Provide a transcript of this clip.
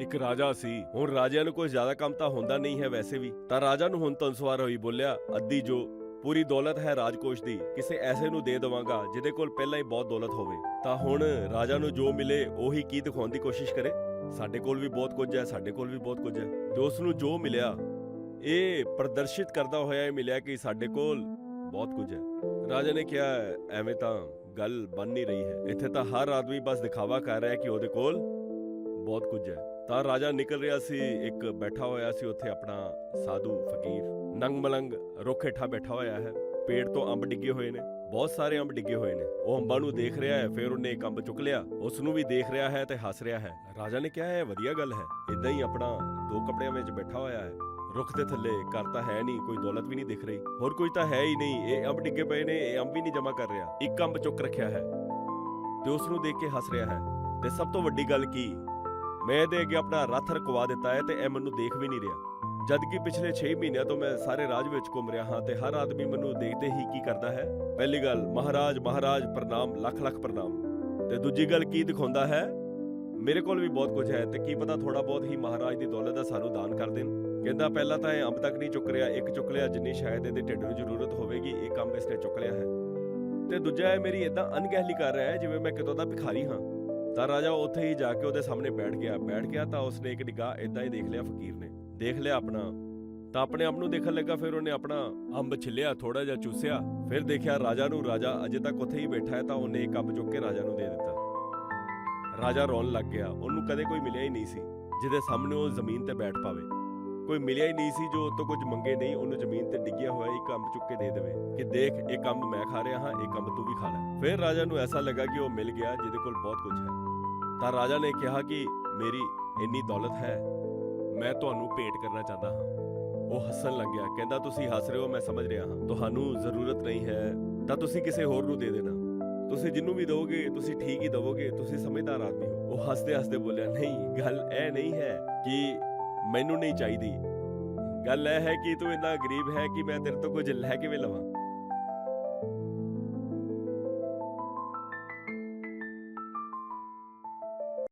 ਇੱਕ ਰਾਜਾ ਸੀ। ਹੁਣ ਰਾਜਿਆਂ ਨੂੰ ਕੋਈ ਜ਼ਿਆਦਾ ਕੰਮ ਤਾਂ ਹੁੰਦਾ ਨਹੀਂ ਹੈ ਵੈਸੇ ਵੀ। ਤਾਂ ਰਾਜਾ ਨੂੰ ਹੁਣ ਤਨਸਵਾਰ ਹੋਈ ਬੋਲਿਆ, ਅੱਧੀ ਜੋ, ਪੂਰੀ ਦੌਲਤ ਹੈ ਰਾਜਕੋਸ਼ ਦੀ, ਕਿਸੇ ਐਸੇ ਨੂੰ ਦੇ ਦਵਾਂਗਾ ਜਿਹਦੇ ਕੋਲ ਪਹਿਲਾਂ ਹੀ ਬਹੁਤ ਦੌਲਤ ਹੋਵੇ। ਤਾਂ ਹੁਣ ਰਾਜਾ ਨੂੰ ਜੋ ਮਿਲੇ, ਉਹੀ ਕੀ ਦਿਖਾਉਣ ਦੀ ਕੋਸ਼ਿਸ਼ ਕਰੇ? ਸਾਡੇ ਕੋਲ ਵੀ ਬਹੁਤ ਕੁਝ ਹੈ, ਸਾਡੇ ਕੋਲ ਵੀ ਬਹੁਤ ਕੁਝ ਹੈ। ਜੋ ਉਸ ਨੂੰ ਜੋ ਮਿਲਿਆ, ਇਹ ਪ੍ਰਦਰਸ਼ਿਤ ਕਰਦਾ ਹੋਇਆ ਇਹ ਮਿਲਿਆ ਕਿ ਸਾਡੇ ਕੋਲ ਬਹੁਤ ਕੁਝ ਹੈ। ਰਾਜਾ ਨੇ ਕਿਹਾ, ਐਵੇਂ ਤਾਂ ਗੱਲ ਬਣ ਨਹੀਂ ਰਹੀ ਹੈ। ਇੱਥੇ ਤਾਂ ਹਰ ਆਦਮੀ ਬਸ ਦਿਖਾਵਾ ਕਰ ਰਿਹਾ ਹੈ ਕਿ ਉਹਦੇ ਕੋਲ ਬਹੁਤ ਕੁਝ ਹੈ। ਤਾਂ ਰਾਜਾ ਨਿਕਲ ਰਿਹਾ ਸੀ, ਇੱਕ ਬੈਠਾ ਹੋਇਆ ਸੀ ਉੱਥੇ ਆਪਣਾ ਸਾਧੂ ਫਕੀਰ। ਨੰਗ ਮਲੰਗ ਰੁੱਖ ਹੇਠਾਂ ਬੈਠਾ ਹੋਇਆ ਹੈ। ਪੇੜ ਤੋਂ ਅੰਬ ਡਿੱਗੇ ਹੋਏ ਨੇ, ਬਹੁਤ ਸਾਰੇ ਅੰਬ ਡਿੱਗੇ ਹੋਏ ਨੇ। ਉਹ ਅੰਬਾਂ ਨੂੰ ਦੇਖ ਰਿਹਾ ਹੈ, ਫਿਰ ਉਹਨੇ ਇੱਕ ਅੰਬ ਚੁੱਕ ਲਿਆ। ਉਸ ਨੂੰ ਵੀ ਦੇਖ ਰਿਹਾ ਹੈ ਤੇ ਹੱਸ ਰਿਹਾ ਹੈ। ਰਾਜਾ ਨੇ ਕਿਹਾ, ਇਹ ਵਧੀਆ ਗੱਲ ਹੈ ਇਦਾਂ ਹੀ ਆਪਣਾ ਦੋ ਕੱਪੜਿਆਂ ਵਿੱਚ ਬੈਠਾ ਹੋਇਆ ਹੈ। ਰੁੱਖ ਦੇ ਥੱਲੇ ਘਰ ਤਾਂ ਹੈ ਨਹੀਂ, ਕੋਈ ਦੌਲਤ ਵੀ ਨਹੀਂ ਦਿਖ ਰਹੀ। ਹੋਰ ਕੋਈ ਤਾਂ ਹੈ ਹੀ ਨਹੀਂ, ਇਹ ਅੰਬ ਡਿੱਗੇ ਪਏ ਨੇ, ਇਹ ਅੰਬ ਵੀ ਨਹੀਂ ਜਮਾ ਕਰ ਰਿਹਾ। ਇੱਕ ਅੰਬ ਚੁੱਕ ਰੱਖਿਆ ਹੈ ਤੇ ਉਸ ਨੂੰ ਦੇਖ ਕੇ ਹੱਸ ਰਿਹਾ ਹੈ। ਤੇ ਸਭ ਤੋਂ ਵੱਡੀ ਗੱਲ ਕੀ? ਮੈਂ ਇਹਦੇ ਅੱਗੇ ਆਪਣਾ ਰੱਥ ਰਕਵਾ ਦਿੱਤਾ ਹੈ ਤੇ ਇਹ ਮੈਨੂੰ ਦੇਖ ਵੀ ਨਹੀਂ ਰਿਹਾ। ਜਦਕਿ ਪਿਛਲੇ 6 ਮਹੀਨਿਆਂ ਤੋਂ ਮੈਂ ਸਾਰੇ ਰਾਜ ਵਿੱਚ ਘੁੰਮ ਰਿਹਾ ਹਾਂ ਤੇ ਹਰ ਆਦਮੀ ਮੈਨੂੰ ਦੇਖਦੇ ਹੀ ਕੀ ਕਰਦਾ ਹੈ? ਪਹਿਲੀ ਗੱਲ, ਮਹਾਰਾਜ ਮਹਾਰਾਜ, ਪ੍ਰਣਾਮ, ਲੱਖ ਲੱਖ ਪ੍ਰਣਾਮ। ਤੇ ਦੂਜੀ ਗੱਲ ਕੀ ਦਿਖਾਉਂਦਾ ਹੈ? ਮੇਰੇ ਕੋਲ ਵੀ ਬਹੁਤ ਕੁਝ ਹੈ ਤੇ ਕੀ ਪਤਾ ਥੋੜਾ ਬਹੁਤ ਹੀ ਮਹਾਰਾਜ ਦੀ ਦੌਲਤ ਦਾ ਸਾਨੂੰ ਦਾਨ ਕਰ ਦੇਣ। ਕਹਿੰਦਾ ਪਹਿਲਾਂ ਤਾਂ ਇਹ ਅੰਬ ਤੱਕ ਨਹੀਂ ਚੁੱਕ ਰਿਹਾ, ਇੱਕ ਚੁੱਕ ਲਿਆ ਜਿੰਨੀ ਸ਼ਾਇਦ ਇਹਦੇ ਢਿੱਡ ਨੂੰ ਜ਼ਰੂਰਤ ਹੋਵੇਗੀ, ਇੱਕ ਅੰਬ ਇਸਨੇ ਚੁੱਕ ਲਿਆ ਹੈ। ਤੇ ਦੂਜਾ ਹੈ ਮੇਰੀ ਇਦਾਂ ਅਣਗਹਿਲੀ ਕਰ ਰਿਹਾ ਹੈ ਜਿਵੇਂ ਮੈਂ ਕਿਤੋਂ ਦਾ ਭਿਖਾਰੀ ਹਾਂ। ਤਾਂ ਰਾਜਾ ਉੱਥੇ ਹੀ ਜਾ ਕੇ ਉਹਦੇ ਸਾਹਮਣੇ ਬੈਠ ਗਿਆ। ਬੈਠ ਗਿਆ ਤਾਂ ਉਸਨੇ ਇੱਕ ਨਿਗਾਹ ਇਦਾਂ ਹੀ ਦੇਖ ਲਿਆ ਫਕੀਰ ਨੇ। ਦੇਖ ਲਿਆ ਆਪਣਾ। ਤਾਂ ਆਪਣੇ ਆਪ ਨੂੰ ਦੇਖਣ ਲੱਗਾ, ਫਿਰ ਉਹਨੇ ਆਪਣਾ ਅੰਬ ਛਿੱਲਿਆ ਥੋੜਾ ਜਿਹਾ ਚੂਸਿਆ। ਫਿਰ ਦੇਖਿਆ ਰਾਜਾ ਨੂੰ, ਰਾਜਾ ਅਜੇ ਤੱਕ ਉੱਥੇ ਹੀ ਬੈਠਾ ਹੈ ਤਾਂ ਉਹਨੇ ਇੱਕ ਅੰਬ ਚੁੱਕ ਕੇ ਰਾਜਾ ਨੂੰ ਦੇ ਦਿੱਤਾ। ਰਾਜਾ ਰੋਣ ਲੱਗ ਗਿਆ। ਉਹਨੂੰ ਕਦੇ ਕੋਈ ਮਿਲਿਆ ਹੀ ਨਹੀਂ ਸੀ, ਜਿਹਦੇ ਸਾਹਮਣੇ ਉਹ ਜ਼ਮੀਨ ਤੇ ਬੈਠ ਪਾਵੇ। ਕੋਈ ਮਿਲਿਆ ਹੀ ਨਹੀਂ ਸੀ, ਜੋ ਉਹ ਤੋਂ ਕੁਝ ਮੰਗੇ ਨਹੀਂ, ਉਹਨੂੰ ਜ਼ਮੀਨ ਤੇ ਡਿੱਗਿਆ ਹੋਇਆ ਇੱਕ ਅੰਬ ਚੁੱਕ ਕੇ ਦੇ ਦੇਵੇ। ਕਿ ਦੇਖ, ਇੱਕ ਅੰਬ ਮੈਂ ਖਾ ਰਿਹਾ ਹਾਂ, ਇੱਕ ਅੰਬ ਤੂੰ ਵੀ ਖਾ ਲੈ। ਫਿਰ ਰਾਜਾ ਨੂੰ ਐਸਾ ਲੱਗਾ ਕਿ ਉਹ ਮਿਲ ਗਿਆ, ਜਿਹਦੇ ਕੋਲ ਬਹੁਤ ਕੁਝ ਹੈ। ਤਾਂ ਰਾਜਾ ਨੇ ਕਿਹਾ ਕਿ ਮੇਰੀ ਇੰਨੀ ਦੌਲਤ ਹੈ, ਮੈਂ ਤੁਹਾਨੂੰ ਭੇਟ ਕਰਨਾ ਚਾਹੁੰਦਾ ਹਾਂ। ਉਹ ਹੱਸਣ ਲੱਗਿਆ ਕਹਿੰਦਾ, ਤੁਸੀਂ ਹੱਸ ਰਹੇ ਹੋ, ਮੈਂ ਸਮਝ ਰਿਹਾ ਹਾਂ। ਤੁਹਾਨੂੰ ਜ਼ਰੂਰਤ ਨਹੀਂ ਹੈ, ਤਾਂ ਤੁਸੀਂ ਕਿਸੇ ਹੋਰ ਨੂੰ ਦੇ ਦੇਣਾ। ਤੁਸੀਂ ਜਿੰਨੂੰ ਵੀ ਦਿਓਗੇ ਤੁਸੀਂ ਠੀਕ ਹੀ ਦਿਵੋਗੇ, ਤੁਸੀਂ ਸਮਝਦਾਰ ਆਦਮੀ ਹੋ। ਉਹ ਹੱਸਦੇ ਹੱਸਦੇ ਬੋਲਿਆ, ਨਹੀਂ, ਗੱਲ ਇਹ ਨਹੀਂ ਹੈ ਕਿ ਮੈਨੂੰ ਨਹੀਂ ਚਾਹੀਦੀ। ਗੱਲ ਇਹ ਹੈ ਕਿ ਤੂੰ ਇੰਨਾ ਗਰੀਬ ਹੈ ਕਿ ਮੈਂ ਤੇਰੇ ਤੋਂ ਕੁਝ ਲੈ ਕਿਵੇਂ ਲਵਾਂ।